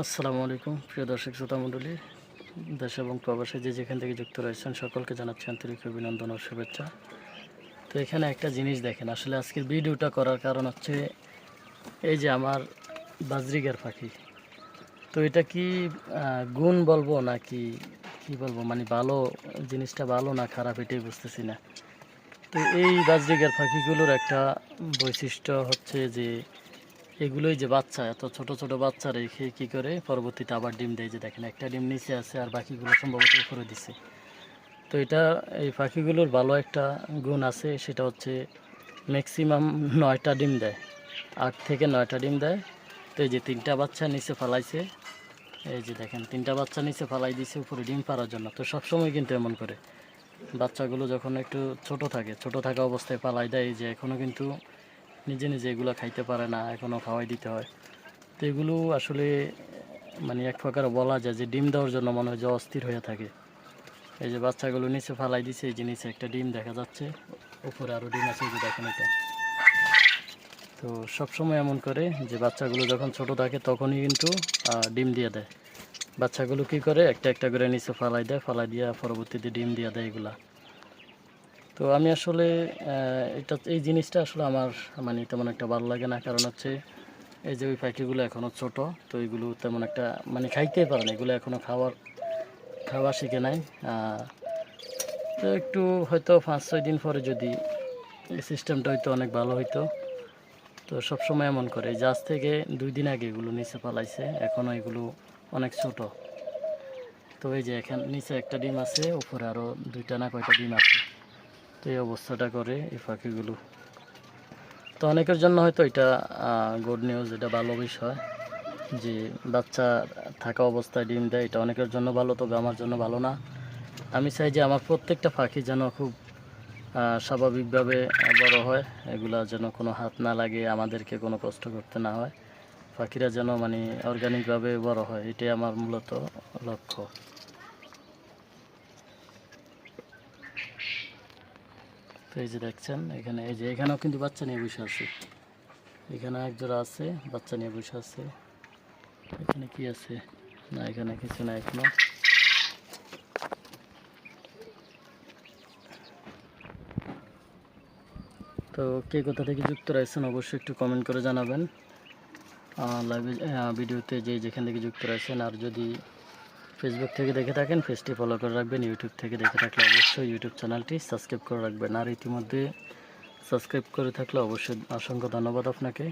আসসালামু আলাইকুম, প্রিয় দর্শক শ্রোতা মণ্ডলী। দেশ এবং প্রবাসে যে যেখান থেকে যুক্ত রয়েছেন, সকলকে জানাচ্ছি আন্তরিক অভিনন্দন ও শুভেচ্ছা। তো এখানে একটা জিনিস দেখেন, আসলে আজকের ভিডিওটা করার কারণ হচ্ছে এই যে আমার বাজরিগার পাখি। তো এটা কি গুণ বলব নাকি কি বলব? মানে ভালো, জিনিসটা ভালো না খারাপ এটাই বুঝতেছি না। তো এই বাজরিগার পাখিগুলোর একটা বৈশিষ্ট্য হচ্ছে যে এগুলোই যে বাচ্চা, এত ছোট ছোট বাচ্চা রেখে কি করে পরবর্তীতে আবার ডিম দেয় যে দেখেন একটা ডিম নিচে আছে আর বাকিগুলো সম্ভবত উপরে দিছে। তো এটা, এই পাখিগুলোর ভালো একটা গুণ আছে, সেটা হচ্ছে ম্যাক্সিমাম নয়টা ডিম দেয়, আট থেকে নয়টা ডিম দেয়। তো এই যে তিনটা বাচ্চা নিচে ফালাইছে, এই যে দেখেন তিনটা বাচ্চা নিচে ফালাই দিছে, উপরে ডিম পাড়ার জন্য। তো সবসময় কিন্তু এমন করে। বাচ্চাগুলো যখন একটু ছোট থাকে, ছোট থাকা অবস্থায় পালাই দেয় যে এখনও কিন্তু নিজে নিজে এগুলো খাইতে পারে না এখনও খাওয়াই দিতে হয়। তো এগুলো আসলে মানে এক প্রকার বলা যায় যে ডিম দেওয়ার জন্য মনে হয় যে অস্থির হয়ে থাকে। এই যে বাচ্চাগুলো নিচে ফালাই দিছে, এই নিচে একটা ডিম দেখা যাচ্ছে, উপরে আরও ডিম আছে যে দেখেন এটা। তো সবসময় এমন করে যে বাচ্চাগুলো যখন ছোট থাকে তখনই কিন্তু ডিম দিয়ে দেয়। বাচ্চাগুলো কি করে, একটা একটা করে নিচে ফালাই দেয়, ফালাই দিয়ে পরবর্তীতে ডিম দিয়ে দেয় এগুলা। তো আমি আসলে এটা, এই জিনিসটা আসলে আমার মানে তেমন একটা ভালো লাগে না। কারণ হচ্ছে, এই যে ওই পাখিগুলো এখনও ছোট, তো এগুলো তেমন একটা মানে খাইতেই পারে না। এগুলো এখনও খাওয়ার, খাওয়া শিখে নাই। তো একটু হয়তো পাঁচ ছয় দিন পরে যদি এই সিস্টেমটা হয়তো অনেক ভালো হইতো। তো সবসময় এমন করে। আজ থেকে দুই দিন আগে এগুলো নিচে পালাইছে এখনও এগুলো অনেক ছোট। তো এই যে এখান, নিচে একটা ডিম আছে, উপরে আরও দুইটা না কয়টা ডিম আছে। তো এই অবস্থাটা করে এই পাখিগুলো। তো অনেকের জন্য হয়তো এটা গুড নিউজ এটা ভালো বিষয় যে বাচ্চা থাকা অবস্থায় ডিম দেয়, এটা অনেকের জন্য ভালো, তবে আমার জন্য ভালো না। আমি চাই যে আমার প্রত্যেকটা পাখি যেন খুব স্বাভাবিকভাবে বড় হয়, এগুলা যেন কোনো হাত না লাগে, আমাদেরকে কোনো কষ্ট করতে না হয়। পাখিরা যেন মানে অর্গানিকভাবে বড় হয়, এটাই আমার মূলত লক্ষ্য। তো এই যে দেখছেন, এখানে, এই যে এখানেও কিন্তু বাচ্চা নিয়ে বসে আছে। এখানে এক জোড়া আছে, বাচ্চা নিয়ে বসে আছে। এখানে কি আছে? না, এখানে কিছু না এখনও। তো কে কোথা থেকে যুক্ত রয়েছেন অবশ্যই একটু কমেন্ট করে জানাবেন। লাইভে ভিডিওতে যে যেখান থেকে যুক্ত রয়েছেন, আর যদি ফেসবুক থেকে দেখে থাকেন, পেজটি ফলো করে রাখবেন ইউটিউব থেকে দেখে থাকলে অবশ্যই ইউটিউব চ্যানেলটি সাবস্ক্রাইব করে রাখবেন। আর ইতিমধ্যে সাবস্ক্রাইব করে থাকলে অবশ্যই অসংখ্য ধন্যবাদ আপনাকে।